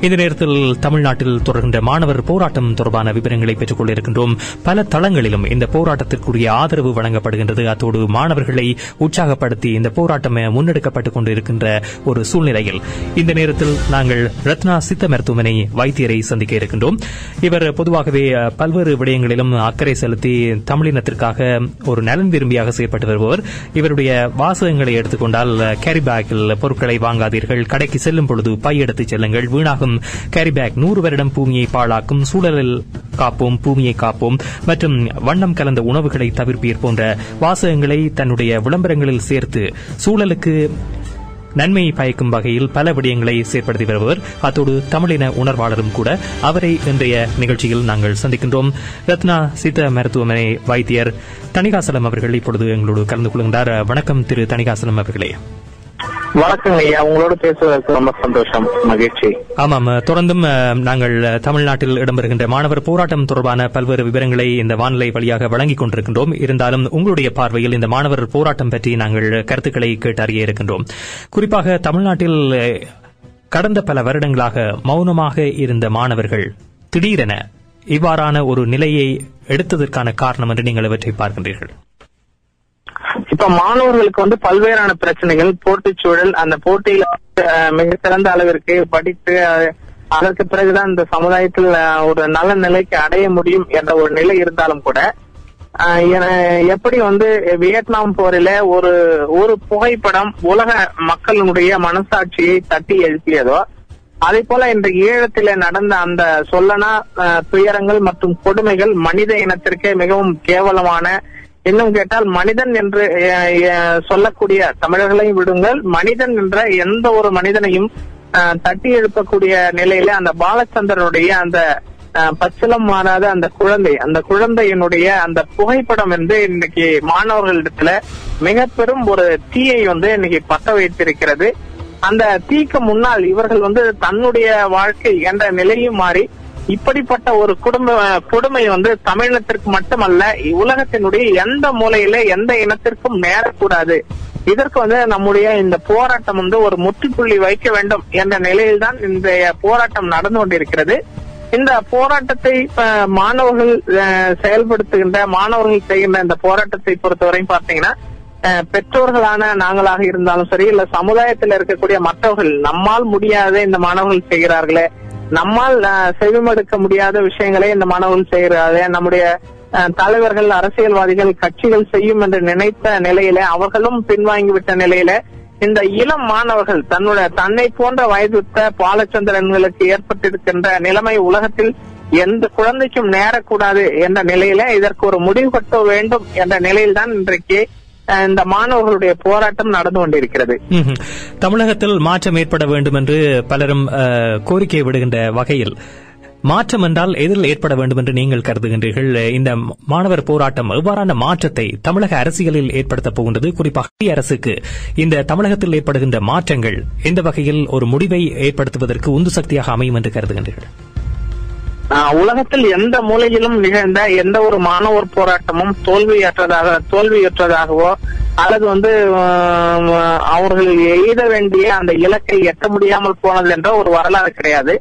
இந்த நேரத்தில் தமிழ்நாட்டில் தொடர்கின்ற மாணவர் போராட்டம் தொடர்பான விவரங்களை பெற்றுக் கொண்டிருக்கின்றோம் பல தளங்களிலும் இந்த போராட்டத்திற்குரிய ஆதரவு வழங்கப்படுகின்றது. அத்தோடு மாணவர்களை உற்சாகப்படுத்தி இந்த போராட்டம் முன்னெடுக்கப்பட்டுக் கொண்டிருக்கின்ற ஒரு சூழ்நிலையில். இந்த நேரத்தில் நாங்கள் ரத்னா சித்த மருத்துவமனை வைத்தியரை சந்திக்க இருக்கின்றோம். இவர் பொதுவாகவே பல்வேறு விடயங்களிலும் அக்கறை செலுத்தி தமிழினத்திற்காக ஒரு நலன் விரும்பியாக செயற்பட்டு வருபவர். இவருடைய வாசகங்களை எடுத்துக்கொண்டால் கேரி பேக்கில் பொருட்களை வாங்காதீர்கள். கடைக்கு செல்லும் பொழுது பை எடுத்துச் செல்லுங்கள். வீணாகும் கேரி பேக் நூறு வருடம் பூமியை பாழாக்கும் சூழலில் காப்போம் பூமியை காப்போம் மற்றும் வண்ணம் கலந்த உணவுகளை தவிர்ப்பீர் போன்ற வாசகங்களை தன்னுடைய விளம்பரங்களில் சேர்த்து சூழலுக்கு நன்மையை பயக்கும் வகையில் பல விடயங்களை செயற்படுத்தி வருபவர். அத்தோடு தமிழின உணர்வாளரும் கூட. அவரை இன்றைய நிகழ்ச்சியில் நாங்கள் சந்திக்கின்றோம். ரத்னா சித்த மருத்துவமனை வைத்தியர் தணிகாசலம் அவர்கள் இப்பொழுது எங்களோடு கலந்து கொள்கின்றார். வணக்கம் திரு தணிகாசலம் அவர்களே. ஐயா. உங்களோட பேசுவதற்கு ரொம்ப சந்தோஷம். மகிழ்ச்சி. ஆமாம். தொடர்ந்தும் நாங்கள் தமிழ்நாட்டில் இடம்பெறுகின்ற மாணவர் போராட்டம் தொடர்பான பல்வேறு விவரங்களை இந்த வானிலை வழியாக வழங்கிக் கொண்டிருக்கின்றோம். இருந்தாலும் உங்களுடைய பார்வையில் இந்த மாணவர் போராட்டம் பற்றி நாங்கள் கருத்துக்களை கேட்டு அறிய இருக்கின்றோம். குறிப்பாக தமிழ்நாட்டில் கடந்த பல வருடங்களாக மௌனமாக இருந்த மாணவர்கள் திடீரென இவ்வாறான ஒரு நிலையை எடுத்ததற்கான காரணம் என்று நீங்கள் இவற்றை பார்க்கின்றீர்கள். இப்ப மாணவர்களுக்கு வந்து பல்வேறான பிரச்சனைகள் போட்டிச் சூழல் அந்த போட்டியில மிக சிறந்த அளவிற்கு படித்து அதற்கு பிறகுதான் இந்த சமுதாயத்தில் ஒரு நல்ல நிலைக்கு அடைய முடியும் என்ற ஒரு நிலை இருந்தாலும் கூட எப்படி வந்து வியட்நாம் போரில ஒரு ஒரு புகைப்படம் உலக மக்களினுடைய மனசாட்சியை தட்டி எழுப்பியதோ அதே போல இந்த ஈழத்தில நடந்த அந்த சொல்லனா அஹ், துயரங்கள் மற்றும் கொடுமைகள் மனித இனத்திற்கே மிகவும் கேவலமான இன்னும் கேட்டால் மனிதன் என்று சொல்லக்கூடிய தமிழர்களையும் விடுங்கள். மனிதன் என்ற எந்த ஒரு மனிதனையும் தட்டி எழுப்பக்கூடிய நிலையில அந்த பாலச்சந்திரனுடைய அந்த பச்சலம் பச்சிலம் மாறாத அந்த குழந்தை அந்த குழந்தையினுடைய அந்த புகைப்படம் வந்து இன்னைக்கு மாணவர்களிடத்துல மிக பெரும் ஒரு தீயை வந்து இன்னைக்கு பத்த வைத்திருக்கிறது. அந்த தீக்கு முன்னால் இவர்கள் வந்து தன்னுடைய வாழ்க்கை என்ற நிலையும் மாறி இப்படிப்பட்ட ஒரு குடும்ப கொடுமை வந்து தமிழினத்திற்கு மட்டுமல்ல உலகத்தினுடைய எந்த மூலையில எந்த இனத்திற்கும் நேரக்கூடாது. இதற்கு வந்து நம்முடைய இந்த போராட்டம் வந்து ஒரு முற்றுப்புள்ளி வைக்க வேண்டும் என்ற நிலையில்தான் இந்த போராட்டம் நடந்து கொண்டிருக்கிறது. இந்த போராட்டத்தை அஹ், மாணவர்கள் அஹ், செயல்படுத்துகின்ற மாணவர்கள் செய்கின்ற இந்த போராட்டத்தை பொறுத்தவரையும் பார்த்தீங்கன்னா அஹ், பெற்றோர்களான நாங்களாக இருந்தாலும் சரி இல்ல சமுதாயத்தில் இருக்கக்கூடிய மற்றவர்கள் நம்மால் முடியாத இந்த மாணவர்கள் செய்கிறார்களே நம்மால் அஹ், செவிமடுக்க முடியாத விஷயங்களை இந்த மாணவர்கள் செய்கிறாரு நம்முடைய தலைவர்கள் அரசியல்வாதிகள் கட்சிகள் செய்யும் என்று நினைத்த நிலையில அவர்களும் பின்வாங்கிவிட்ட நிலையில இந்த இளம் மாணவர்கள் தன்னுடைய தன்னை போன்ற வயதுத்த பாலச்சந்திரன்களுக்கு ஏற்பட்டிருக்கின்ற நிலைமை உலகத்தில் எந்த குழந்தைக்கும் நேரக்கூடாது என்ற நிலையில இதற்கு ஒரு முடிவு கட்ட வேண்டும் என்ற நிலையில்தான் இன்றைக்கு இந்த மாணவர்களுடைய போராட்டம் நடந்து கொண்டிருக்கிறது. தமிழகத்தில் மாற்றம் ஏற்பட வேண்டும் என்று பலரும் கோரிக்கை விடுகின்ற வகையில். மாற்றம் என்றால் எதில் ஏற்பட வேண்டும் என்று நீங்கள் கருதுகின்றீர்கள். இந்த மாணவர் போராட்டம் எவ்வாறான மாற்றத்தை தமிழக அரசியலில் ஏற்படுத்தப் போகின்றது? குறிப்பாக அரசுக்கு இந்த தமிழகத்தில் ஏற்படுகின்ற மாற்றங்கள் எந்த வகையில் ஒரு முடிவை ஏற்படுத்துவதற்கு உந்து சக்தியாக அமையும் என்று கருதுகின்றீர்கள்? உலகத்தில் எந்த மூலையிலும் நிகழ்ந்த எந்த ஒரு மாணவர் போராட்டமும் தோல்வியற்றதாக தோல்வியுற்றதாகவோ அல்லது வந்து அவர்கள் எய்த வேண்டிய அந்த இலக்கை எட்ட முடியாமல் போனது என்ற ஒரு வரலாறு கிடையாது.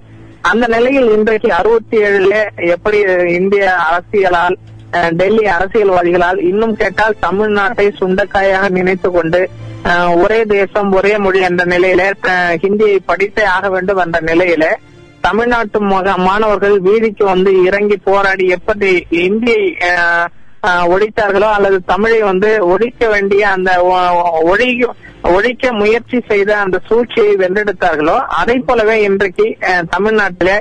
அந்த நிலையில் இன்றைக்கு அறுபத்தி ஏழுல எப்படி இந்திய அரசியலால் அஹ், டெல்லி அரசியல்வாதிகளால் இன்னும் கேட்டால் தமிழ்நாட்டை சுண்டக்காயாக நினைத்து கொண்டு ஒரே தேசம் ஒரே மொழி என்ற நிலையில ஹிந்தியை படித்தே ஆக வேண்டும் என்ற நிலையில தமிழ்நாட்டு மாணவர்கள் வீதிக்கு வந்து இறங்கி போராடி எப்படி இந்தியை ஒழித்தார்களோ அல்லது தமிழை வந்து ஒழிக்க வேண்டிய அந்த ஒழி- ஒழிக்க முயற்சி செய்த அந்த சூழ்ச்சியை வென்றெடுத்தார்களோ அதை போலவே இன்றைக்கு தமிழ்நாட்டில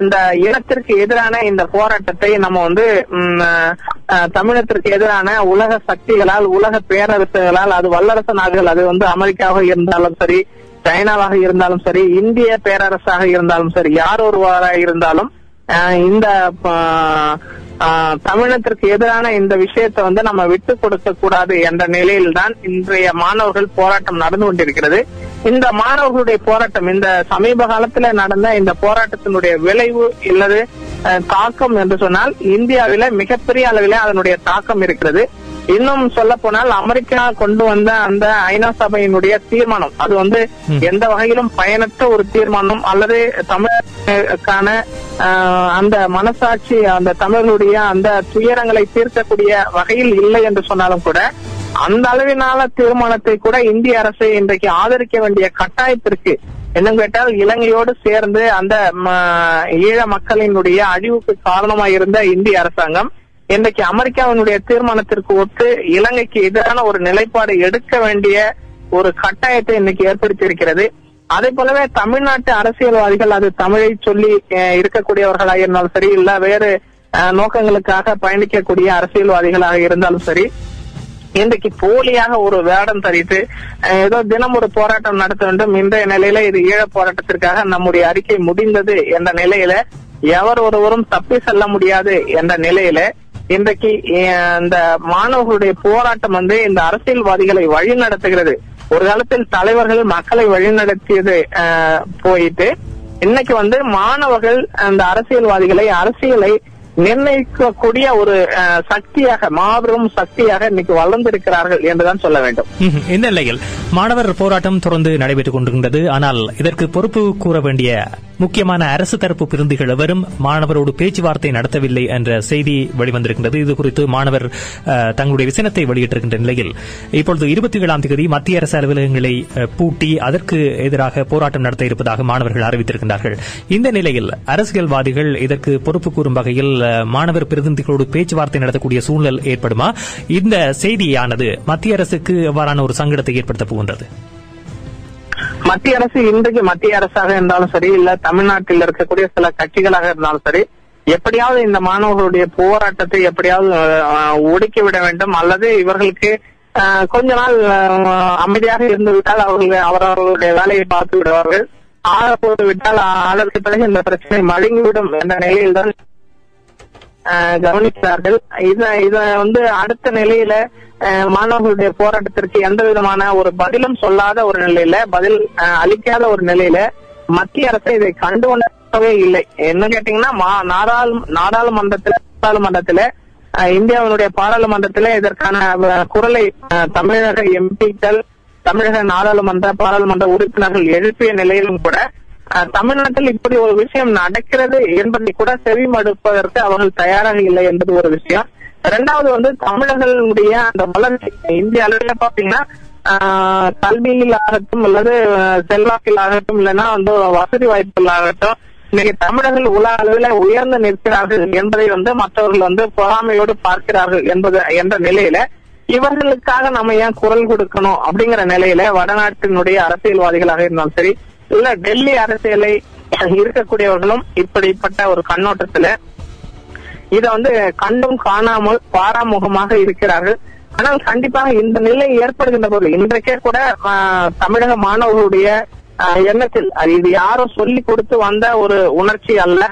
இந்த இனத்திற்கு எதிரான இந்த போராட்டத்தை நம்ம வந்து தமிழத்திற்கு எதிரான உலக சக்திகளால் உலக பேரரசுகளால் அது வல்லரசு நாடுகள் அது வந்து அமெரிக்காவாக இருந்தாலும் சரி சைனாவாக இருந்தாலும் சரி இந்திய பேரரசாக இருந்தாலும் சரி யார் ஒருவராக இருந்தாலும் இந்த தமிழகத்திற்கு தமிழத்திற்கு எதிரான இந்த விஷயத்தை வந்து நம்ம விட்டு கொடுக்க கூடாது என்ற நிலையில்தான் இன்றைய மாணவர்கள் போராட்டம் நடந்து கொண்டிருக்கிறது. இந்த மாணவர்களுடைய போராட்டம் இந்த சமீப காலத்துல நடந்த இந்த போராட்டத்தினுடைய விளைவு இல்லது தாக்கம் என்று சொன்னால் இந்தியாவில மிகப்பெரிய அளவில அதனுடைய தாக்கம் இருக்கிறது. இன்னும் சொல்ல போனால் அமெரிக்கா கொண்டு வந்த அந்த ஐநா சபையினுடைய தீர்மானம். அது வந்து எந்த வகையிலும் பயனற்ற ஒரு தீர்மானம் அல்லது தமிழுக்கான ஆஹ், அந்த மனசாட்சி அந்த தமிழர்களுடைய அந்த துயரங்களை தீர்க்கக்கூடிய வகையில் இல்லை என்று சொன்னாலும் கூட அந்த அளவினால தீர்மானத்தை கூட இந்திய அரசு இன்றைக்கு ஆதரிக்க வேண்டிய கட்டாயத்திற்கு என்னன்னு கேட்டால் இலங்கையோடு சேர்ந்து அந்த ஈழ மக்களினுடைய அழிவுக்கு காரணமாக இருந்த இந்திய அரசாங்கம் இன்றைக்கு அமெரிக்காவினுடைய தீர்மானத்திற்கு ஒத்து இலங்கைக்கு எதிரான ஒரு நிலைப்பாடு எடுக்க வேண்டிய ஒரு கட்டாயத்தை இன்னைக்கு ஏற்படுத்தியிருக்கிறது. அதே போலவே தமிழ்நாட்டு அரசியல்வாதிகள் அது தமிழை சொல்லி அஹ், இருக்கக்கூடியவர்களாக இருந்தாலும் சரி இல்ல வேறு அஹ், நோக்கங்களுக்காக பயணிக்கக்கூடிய அரசியல்வாதிகளாக இருந்தாலும் சரி இன்றைக்கு போலியாக ஒரு வேடம் தரித்து அஹ், ஏதோ தினம் ஒரு போராட்டம் நடத்த வேண்டும். இன்றைய நிலையில இது ஈழ போராட்டத்திற்காக நம்முடைய அறிக்கை முடிந்தது என்ற நிலையில எவர் ஒருவரும் தப்பி செல்ல முடியாது என்ற நிலையில இன்றைக்கு இந்த மாணவர்களுடைய போராட்டம் வந்து இந்த அரசியல்வாதிகளை வழி நடத்துகிறது ஒரு காலத்தில் தலைவர்கள் மக்களை வழிநடத்தியது போயிட்டு இன்னைக்கு வந்து மாணவர்கள் அந்த அரசியல்வாதிகளை அரசியலை நிர்ணயிக்கக்கூடிய ஒரு அஹ், சக்தியாக மாபெரும் சக்தியாக இன்னைக்கு வளர்ந்திருக்கிறார்கள் என்றுதான் சொல்ல வேண்டும். இந்த நிலையில் மாணவர் போராட்டம் தொடர்ந்து நடைபெற்றுக் கொண்டிருந்தது. ஆனால் இதற்கு பொறுப்பு கூற வேண்டிய முக்கியமான அரசு தரப்பு பிரிந்துகள் எவரும் மாணவரோடு பேச்சுவார்த்தை நடத்தவில்லை என்ற செய்தி வெளிவந்திருக்கின்றது. இது குறித்து மாணவர் தங்களுடைய விசனத்தை வெளியிட்டிருக்கின்ற நிலையில். இப்பொழுது இருபத்தி ஏழாம் தேதி மத்திய அரசு அலுவலகங்களை பூட்டி அதற்கு எதிராக போராட்டம் நடத்த இருப்பதாக மாணவர்கள் அறிவித்திருக்கின்றார்கள். இந்த நிலையில் அரசியல்வாதிகள் இதற்கு பொறுப்பு கூறும் வகையில் அஹ், மாணவர் பிரதிநிதிகளோடு பேச்சுவார்த்தை நடத்தக்கூடிய சூழல் ஏற்படுமா? இந்த செய்தியானது மத்திய அரசுக்கு எவ்வாறான ஒரு சங்கடத்தை ஏற்படுத்த போகின்றது? மத்திய அரசு இன்றைக்கு மத்திய அரசாக இருந்தாலும் சரி இல்ல தமிழ்நாட்டில் இருக்கக்கூடிய சில கட்சிகளாக இருந்தாலும் சரி எப்படியாவது இந்த மாணவர்களுடைய போராட்டத்தை எப்படியாவது ஒடுக்கி விட வேண்டும். அல்லது இவர்களுக்கு கொஞ்ச நாள் அமைதியாக இருந்து விட்டால் அவர்கள் அவரவர்களுடைய வேலையை பார்த்து விடுவார்கள். ஆள போட்டு விட்டால் அதற்கு பிறகு இந்த பிரச்சனை மழுங்கிவிடும் என்ற நிலையில்தான் கவனித்தார்கள் கவனிக்கிறார்கள் இத இத வந்து அடுத்த நிலையில மாணவர்களுடைய போராட்டத்திற்கு எந்த விதமான ஒரு பதிலும் சொல்லாத ஒரு நிலையில பதில் அளிக்காத ஒரு நிலையில மத்திய அரசு இதை கண்டு கொண்டவே இல்லை. என்ன கேட்டீங்கன்னா மா- நாடாளு நாடாளுமன்றத்துல நாடாளுமன்றத்துல இந்தியாவினுடைய பாராளுமன்றத்துல இதற்கான குரலை தமிழக எம்பிக்கள் தமிழக நாடாளுமன்ற பாராளுமன்ற உறுப்பினர்கள் எழுப்பிய நிலையிலும் கூட தமிழ்நாட்டில் இப்படி ஒரு விஷயம் நடக்கிறது என்பதை கூட செவிமடுப்பதற்கு அவர்கள் தயாராக இல்லை என்பது ஒரு விஷயம். இரண்டாவது வந்து தமிழர்களுடைய அந்த வளர்ச்சி இந்திய அளவில் பாத்தீங்கன்னா ஆஹ், கல்வியில் ஆகட்டும் அல்லது செல்வாக்கில் ஆகட்டும் இல்லைன்னா வந்து வசதி வாய்ப்புகள் ஆகட்டும் இன்னைக்கு தமிழர்கள் உலக அளவில் உயர்ந்து நிற்கிறார்கள் என்பதை வந்து மற்றவர்கள் வந்து பொறாமையோடு பார்க்கிறார்கள் என்பது என்ற நிலையில இவர்களுக்காக நம்ம ஏன் குரல் கொடுக்கணும் அப்படிங்கிற நிலையில வடநாட்டினுடைய அரசியல்வாதிகளாக இருந்தாலும் சரி இல்ல டெல்லி அரசியலை இருக்கக்கூடியவர்களும் இப்படிப்பட்ட ஒரு கண்ணோட்டத்துல இத வந்து கண்டும் காணாமல் பாராமுகமாக இருக்கிறார்கள். ஆனால் கண்டிப்பாக இந்த நிலை ஏற்படுகின்ற போது இன்றைக்கே கூட ஆஹ், தமிழக மாணவர்களுடைய எண்ணத்தில் அது இது யாரும் சொல்லி கொடுத்து வந்த ஒரு உணர்ச்சி அல்ல.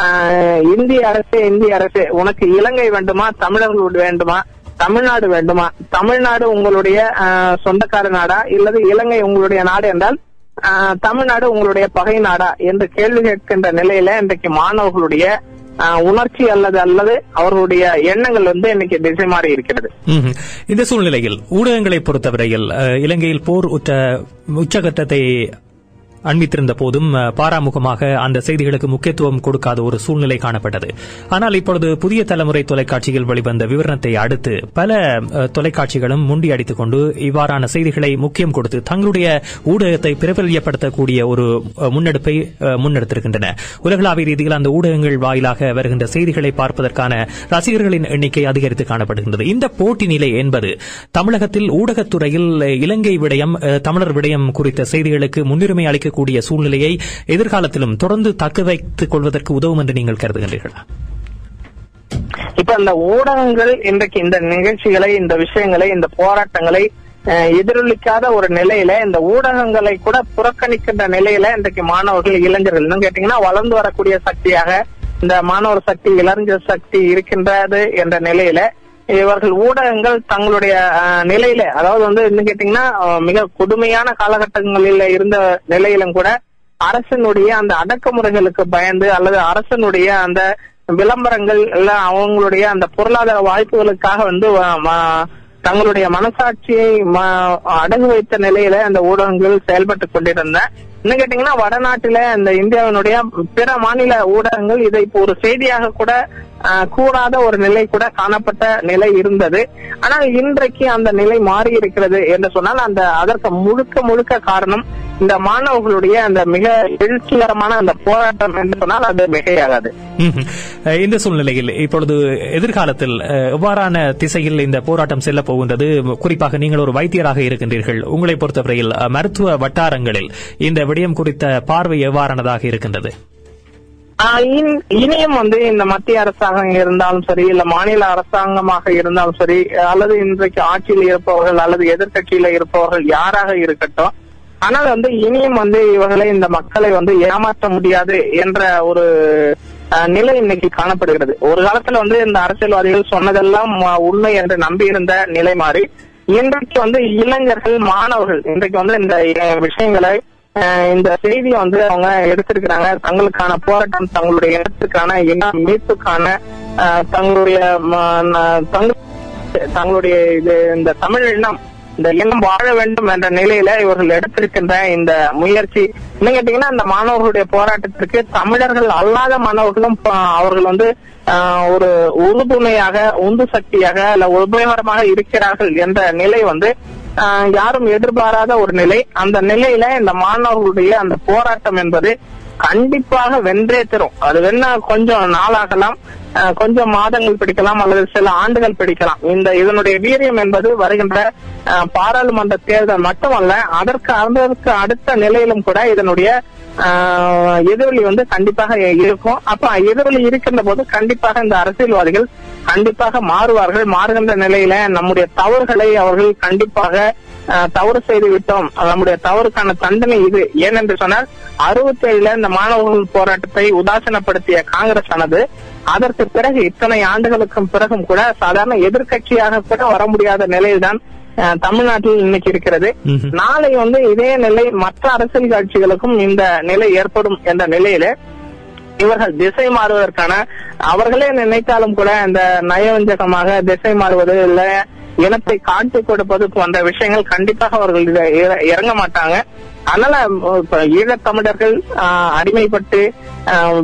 ஆஹ், இந்திய அரசு இந்திய அரசு உனக்கு இலங்கை வேண்டுமா தமிழர்கள் வேண்டுமா தமிழ்நாடு வேண்டுமா? தமிழ்நாடு உங்களுடைய சொந்தக்கார நாடா இல்லது இலங்கை உங்களுடைய நாடு என்றால் தமிழ்நாடு உங்களுடைய பகை நாடா என்று கேள்வி கேட்கின்ற நிலையில இன்றைக்கு மாணவர்களுடைய ஆஹ், உணர்ச்சி அல்லது அல்லது அவர்களுடைய எண்ணங்கள் வந்து இன்னைக்கு திசை மாறி இருக்கிறது. இந்த சூழ்நிலையில் ஊடகங்களை பொறுத்தவரையில் இலங்கையில் போர் உற்ற உச்சகட்டத்தை அண்மித்திருந்த போதும் பாராமுகமாக அந்த செய்திகளுக்கு முக்கியத்துவம் கொடுக்காத ஒரு சூழ்நிலை காணப்பட்டது. ஆனால் இப்பொழுது புதிய தலைமுறை தொலைக்காட்சியில் வெளிவந்த விவரணத்தை அடுத்து பல தொலைக்காட்சிகளும் முண்டியடித்துக் கொண்டு இவ்வாறான செய்திகளை முக்கியம் கொடுத்து தங்களுடைய ஊடகத்தை பிரபல்யப்படுத்தக்கூடிய ஒரு முன்னெடுப்பை முன்னெடுத்திருக்கின்றன. உலகளாவிய ரீதியில் அந்த ஊடகங்கள் வாயிலாக வருகின்ற செய்திகளை பார்ப்பதற்கான ரசிகர்களின் எண்ணிக்கை அதிகரித்து காணப்படுகின்றது. இந்த போட்டி நிலை என்பது தமிழகத்தில் ஊடகத்துறையில் இலங்கை விடயம் தமிழர் விடயம் குறித்த செய்திகளுக்கு முன்னுரிமை அளிக்க இருக்கக்கூடிய சூழ்நிலையை எதிர்காலத்திலும் தொடர்ந்து தக்க வைத்துக் கொள்வதற்கு உதவும் என்று நீங்கள் கருதுகின்றீர்களா? இப்ப இந்த ஊடகங்கள் இன்றைக்கு இந்த நிகழ்ச்சிகளை இந்த விஷயங்களை இந்த போராட்டங்களை எதிரொலிக்காத ஒரு நிலையில இந்த ஊடகங்களை கூட புறக்கணிக்கின்ற நிலையில இன்றைக்கு மாணவர்கள் இளைஞர்கள். இன்னும் கேட்டீங்கன்னா வளர்ந்து வரக்கூடிய சக்தியாக இந்த மாணவர் சக்தி இளைஞர் சக்தி இருக்கின்றது என்ற நிலையில இவர்கள் ஊடகங்கள் தங்களுடைய நிலையில அதாவது வந்து இன்னும் கேட்டீங்கன்னா மிக கொடுமையான காலகட்டங்களில் இருந்த நிலையிலும் கூட அரசனுடைய அந்த அடக்குமுறைகளுக்கு பயந்து அல்லது அரசனுடைய அந்த விளம்பரங்கள் எல்லாம் அவங்களுடைய அந்த பொருளாதார வாய்ப்புகளுக்காக வந்து தங்களுடைய மனசாட்சியை அடகு வைத்த நிலையில அந்த ஊடகங்கள் செயல்பட்டு கொண்டிருந்த. இன்னும் கேட்டீங்கன்னா வடநாட்டில இந்த இந்தியாவினுடைய பிற மாநில ஊடகங்கள் இதை இப்போ ஒரு செய்தியாக கூட ஆஹ், ஒரு நிலை கூட காணப்பட்ட நிலை இருந்தது. ஆனால் இன்றைக்கு அந்த நிலை மாறி இருக்கிறது என்று சொன்னால் அந்த அதற்கு முழுக்க முழுக்க காரணம் இந்த மாணவர்களுடைய அந்த மிக எழுச்சிகரமான அந்த போராட்டம் என்று சொன்னால் அது மிகையாகாது. இந்த சூழ்நிலையில் இப்பொழுது எதிர்காலத்தில் எவ்வாறான திசையில் இந்த போராட்டம் செல்ல போகின்றது? குறிப்பாக நீங்கள் ஒரு வைத்தியராக இருக்கின்றீர்கள். உங்களை பொறுத்தவரையில் மருத்துவ வட்டாரங்களில் இந்த விடயம் குறித்த பார்வை எவ்வாறானதாக இருக்கின்றது? இனியும் வந்து இந்த மத்திய அரசாங்கம் இருந்தாலும் சரி இல்ல மாநில அரசாங்கமாக இருந்தாலும் சரி அல்லது இன்றைக்கு ஆட்சியில் இருப்பவர்கள் அல்லது எதிர்க்கட்சியில இருப்பவர்கள் யாராக இருக்கட்டும் ஆனால் வந்து இனியும் வந்து இவர்களை இந்த மக்களை வந்து ஏமாற்ற முடியாது என்ற ஒரு நிலை இன்னைக்கு காணப்படுகிறது. ஒரு காலத்துல வந்து இந்த அரசியல்வாதிகள் சொன்னதெல்லாம் உண்மை என்று நம்பியிருந்த நிலை மாறி இன்றைக்கு வந்து இளைஞர்கள் மாணவர்கள் இன்றைக்கு வந்து இந்த விஷயங்களை இந்த செய்தியை வந்து அவங்க எடுத்திருக்கிறாங்க. தங்களுக்கான போராட்டம் தங்களுடைய இடத்துக்கான இன மீட்புக்கான தங்களுடைய தங்களுடைய இது இந்த தமிழ் இனம் இந்த இனம் வாழ வேண்டும் என்ற நிலையில இவர்கள் எடுத்திருக்கின்ற இந்த முயற்சி. என்ன கேட்டீங்கன்னா இந்த மாணவர்களுடைய போராட்டத்திற்கு தமிழர்கள் அல்லாத மாணவர்களும் அவர்கள் வந்து ஆஹ், ஒரு உறுதுணையாக உந்து சக்தியாக அல்ல உபயோகரமாக இருக்கிறார்கள் என்ற நிலை வந்து ஆஹ், யாரும் எதிர்பாராத ஒரு நிலை. அந்த நிலையில இந்த மாணவர்களுடைய அந்த போராட்டம் என்பது கண்டிப்பாக வென்றே தரும். அது வேணா கொஞ்சம் நாளாகலாம் கொஞ்சம் மாதங்கள் பிடிக்கலாம் அல்லது சில ஆண்டுகள் பிடிக்கலாம். இந்த இதனுடைய வீரியம் என்பது வருகின்ற பாராளுமன்ற தேர்தல் மட்டுமல்ல அதற்கு அதற்கு அடுத்த நிலையிலும் கூட இதனுடைய ஆஹ், எதிரொலி வந்து கண்டிப்பாக இருக்கும். அப்ப எதிரொலி இருக்கின்ற போது கண்டிப்பாக இந்த அரசியல்வாதிகள் கண்டிப்பாக மாறுவார்கள். மாறுகின்ற நிலையில நம்முடைய தவறுகளை அவர்கள் கண்டிப்பாக தவறு செய்து விட்டோம். நம்முடைய தவறுக்கான தண்டனை இது. ஏனென்று சொன்னால் அறுபத்தி ஏழுல இந்த மாணவர்கள் போராட்டத்தை உதாசீனப்படுத்திய காங்கிரஸ் ஆனது அதற்கு பிறகு இத்தனை ஆண்டுகளுக்கும் பிறகும் கூட சாதாரண எதிர்க்கட்சியாக கூட வர முடியாத நிலையில்தான் தமிழ்நாட்டில் இன்னைக்கு இருக்கிறது. நாளை வந்து இதே நிலை மற்ற அரசியல் கட்சிகளுக்கும் இந்த நிலை ஏற்படும் என்ற நிலையில இவர்கள் திசை மாறுவதற்கான அவர்களே நினைத்தாலும் கூட இந்த நயவஞ்சகமாக திசை மாறுவது இல்ல இனத்தை காட்டிக் கொடுப்பது போன்ற விஷயங்கள் கண்டிப்பாக அவர்கள் இறங்க மாட்டாங்க. அதனால ஈழத்தமிழர்கள் அடிமைப்பட்டு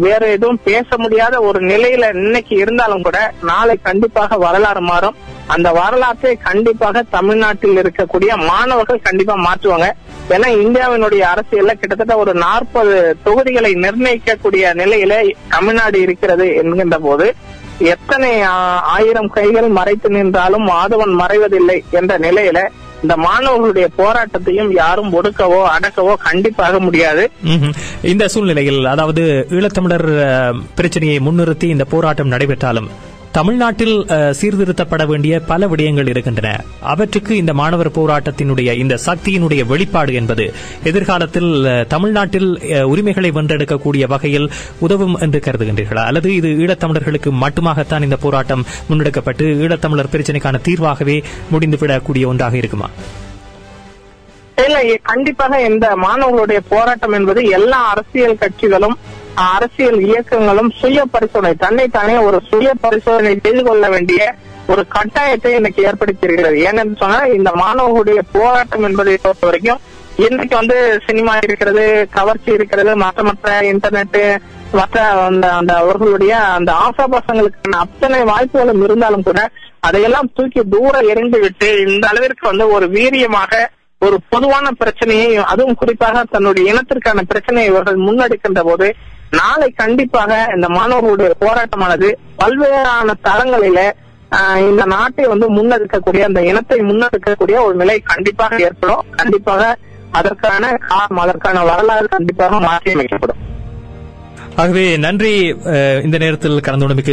வேற எதுவும் பேச முடியாத ஒரு நிலையில இன்னைக்கு இருந்தாலும் கூட நாளை கண்டிப்பாக வரலாறு மாறும். அந்த வரலாற்றை கண்டிப்பாக தமிழ்நாட்டில் இருக்கக்கூடிய மாணவர்கள் கண்டிப்பா மாற்றுவாங்க. ஏன்னா இந்தியாவினுடைய அரசியல்ல கிட்டத்தட்ட ஒரு நாற்பது தொகுதிகளை நிர்ணயிக்கக்கூடிய நிலையில தமிழ்நாடு இருக்கிறது என்கின்ற போது எத்தனை ஆயிரம் கைகள் மறைத்து நின்றாலும் மாதவன் மறைவதில்லை என்ற நிலையில இந்த மாணவர்களுடைய போராட்டத்தையும் யாரும் ஒடுக்கவோ அடக்கவோ கண்டிப்பாக முடியாது. இந்த சூழ்நிலையில் அதாவது ஈழத்தமிழர் பிரச்சனையை முன்னிறுத்தி இந்த போராட்டம் நடைபெற்றாலும் தமிழ்நாட்டில் சீர்திருத்தப்பட வேண்டிய பல விடயங்கள் இருக்கின்றன. அவற்றுக்கு இந்த மாணவர் போராட்டத்தினுடைய இந்த சக்தியினுடைய வெளிப்பாடு என்பது எதிர்காலத்தில் தமிழ்நாட்டில் உரிமைகளை வென்றெடுக்கக்கூடிய வகையில் உதவும் என்று கருதுகின்றீர்களா? அல்லது இது ஈழத்தமிழர்களுக்கு மட்டுமாகத்தான் இந்த போராட்டம் முன்னெடுக்கப்பட்டு ஈழத்தமிழர் பிரச்சனைக்கான தீர்வாகவே முடிந்துவிடக்கூடிய ஒன்றாக இருக்குமா? இல்ல கண்டிப்பாக இந்த மாணவர்களுடைய போராட்டம் என்பது எல்லா அரசியல் கட்சிகளும் அரசியல் இயக்கங்களும் சுய பரிசோதனை தன்னைத்தானே ஒரு சுய பரிசோதனை செய்து கொள்ள வேண்டிய ஒரு கட்டாயத்தை இன்னைக்கு ஏற்படுத்தியிருக்கிறது. ஏனென்று சொன்னா இந்த மாணவர்களுடைய போராட்டம் என்பதை பொறுத்த வரைக்கும் இன்னைக்கு வந்து சினிமா இருக்கிறது கவர்ச்சி இருக்கிறது மற்ற மற்ற இன்டர்நெட் மற்ற அந்த அந்த அவர்களுடைய அந்த ஆசாபாசங்களுக்கான அத்தனை வாய்ப்புகளும் இருந்தாலும் கூட அதையெல்லாம் தூக்கி தூரம் எரிந்து விட்டு இந்த அளவிற்கு வந்து ஒரு வீரியமாக ஒரு பொதுவான பிரச்சனையை அதுவும் குறிப்பாக தன்னுடைய இனத்திற்கான பிரச்சனையை இவர்கள் முன்னெடுக்கின்ற போது நாளை கண்டிப்பாக இந்த மாணவர்களுடைய போராட்டமானது பல்வேறான தளங்களில ஆஹ், இந்த நாட்டை வந்து முன்னெடுக்கக்கூடிய அந்த இனத்தை முன்னெடுக்கக்கூடிய ஒரு நிலை கண்டிப்பாக ஏற்படும். கண்டிப்பாக அதற்கான காலம் அதற்கான வரலாறு கண்டிப்பாக மாற்றியமைக்கப்படும். ஆகவே நன்றி அஹ், இந்த நேரத்தில் கலந்து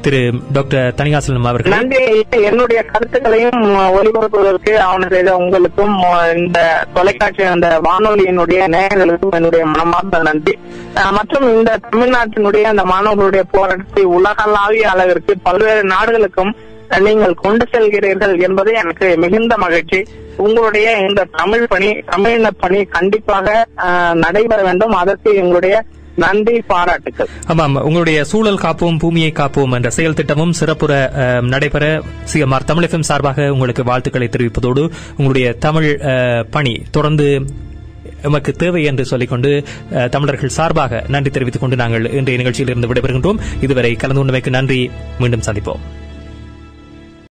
திரு டாக்டர் தனிகாசலம் அவர்கள். நன்றி. என்னுடைய கருத்துக்களையும் ஒளிபரப்புவதற்கு அவனை செய்த உங்களுக்கும் இந்த தொலைக்காட்சி அந்த வானொலியினுடைய நேயர்களுக்கும் என்னுடைய மனமார்ந்த நன்றி. மற்றும் இந்த தமிழ்நாட்டினுடைய அந்த மாணவர்களுடைய போராட்டத்தை உலகளாவிய அளவிற்கு பல்வேறு நாடுகளுக்கும் நீங்கள் கொண்டு செல்கிறீர்கள் என்பது எனக்கு மிகுந்த மகிழ்ச்சி. உங்களுடைய இந்த தமிழ் பணி தமிழின பணி கண்டிப்பாக நடைபெற வேண்டும். அதற்கு எங்களுடைய நன்றி பாராட்டுக்கள். ஆமா உங்களுடைய சூழல் காப்போம் பூமியை காப்போம் என்ற செயல் திட்டமும் சிறப்புற நடைபெற சிஎம்ஆர் தமிழ் எஃப்எம் சார்பாக உங்களுக்கு வாழ்த்துக்களை தெரிவிப்பதோடு உங்களுடைய தமிழ் பணி தொடர்ந்து எமக்கு தேவை என்று சொல்லிக்கொண்டு தமிழர்கள் சார்பாக நன்றி தெரிவித்துக் கொண்டு நாங்கள் இன்றைய நிகழ்ச்சியில் இருந்து விடைபெறுகின்றோம். இதுவரை கலந்து கொண்டமைக்கு நன்றி. மீண்டும் சந்திப்போம்.